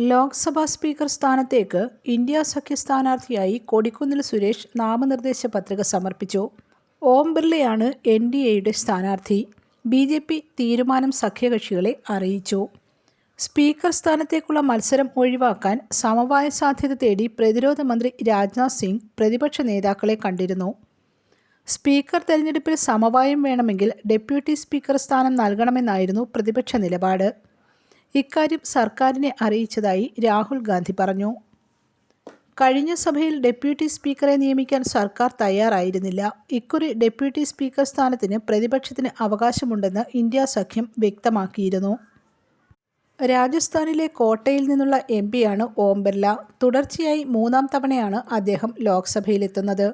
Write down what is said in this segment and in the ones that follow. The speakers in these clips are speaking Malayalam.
ലോക്സഭാ സ്പീക്കർ സ്ഥാനത്തേക്ക് ഇന്ത്യ സഖ്യ സ്ഥാനാർത്ഥിയായി കൊടിക്കുന്നിൽ സുരേഷ് നാമനിർദ്ദേശ പത്രിക സമർപ്പിച്ചു. ഓം ബിർളയാണ് എൻ ഡി എയുടെ സ്ഥാനാർത്ഥി. ബി ജെ പി തീരുമാനം സഖ്യകക്ഷികളെ അറിയിച്ചു. സ്പീക്കർ സ്ഥാനത്തേക്കുള്ള മത്സരം ഒഴിവാക്കാൻ സമവായ സാധ്യത തേടി പ്രതിരോധ മന്ത്രി രാജ്നാഥ് സിംഗ് പ്രതിപക്ഷ നേതാക്കളെ കണ്ടിരുന്നു. സ്പീക്കർ തെരഞ്ഞെടുപ്പിൽ സമവായം വേണമെങ്കിൽ ഡെപ്യൂട്ടി സ്പീക്കർ സ്ഥാനം നൽകണമെന്നായിരുന്നു പ്രതിപക്ഷ നിലപാട്. ഇക്കാര്യം സർക്കാരിനെ അറിയിച്ചതായി രാഹുൽ ഗാന്ധി പറഞ്ഞു. കഴിഞ്ഞ സഭയിൽ ഡെപ്യൂട്ടി സ്പീക്കറെ നിയമിക്കാൻ സർക്കാർ തയ്യാറായിരുന്നില്ല. ഇക്കുറി ഡെപ്യൂട്ടി സ്പീക്കർ സ്ഥാനത്തിന് പ്രതിപക്ഷത്തിന് അവകാശമുണ്ടെന്ന് ഇന്ത്യ സഖ്യം വ്യക്തമാക്കിയിരുന്നു. രാജസ്ഥാനിലെ കോട്ടയിൽ നിന്നുള്ള എം പിയാണ് ഓം ബിർല തുടർച്ചയായി മൂന്നാം തവണയാണ് അദ്ദേഹം ലോക്സഭയിലെത്തുന്നത്.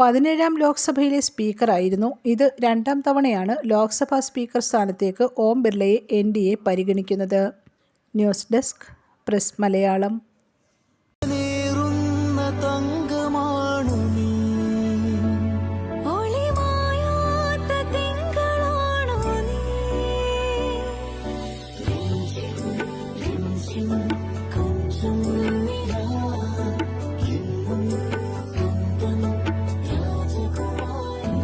പതിനേഴാം ലോക്സഭയിലെ സ്പീക്കറായിരുന്നു. ഇത് രണ്ടാം തവണയാണ് ലോക്സഭാ സ്പീക്കർ സ്ഥാനത്തേക്ക് ഓം ബിർളയെ എൻ പരിഗണിക്കുന്നത്. News desk press Malayalam. രാജകുമാരി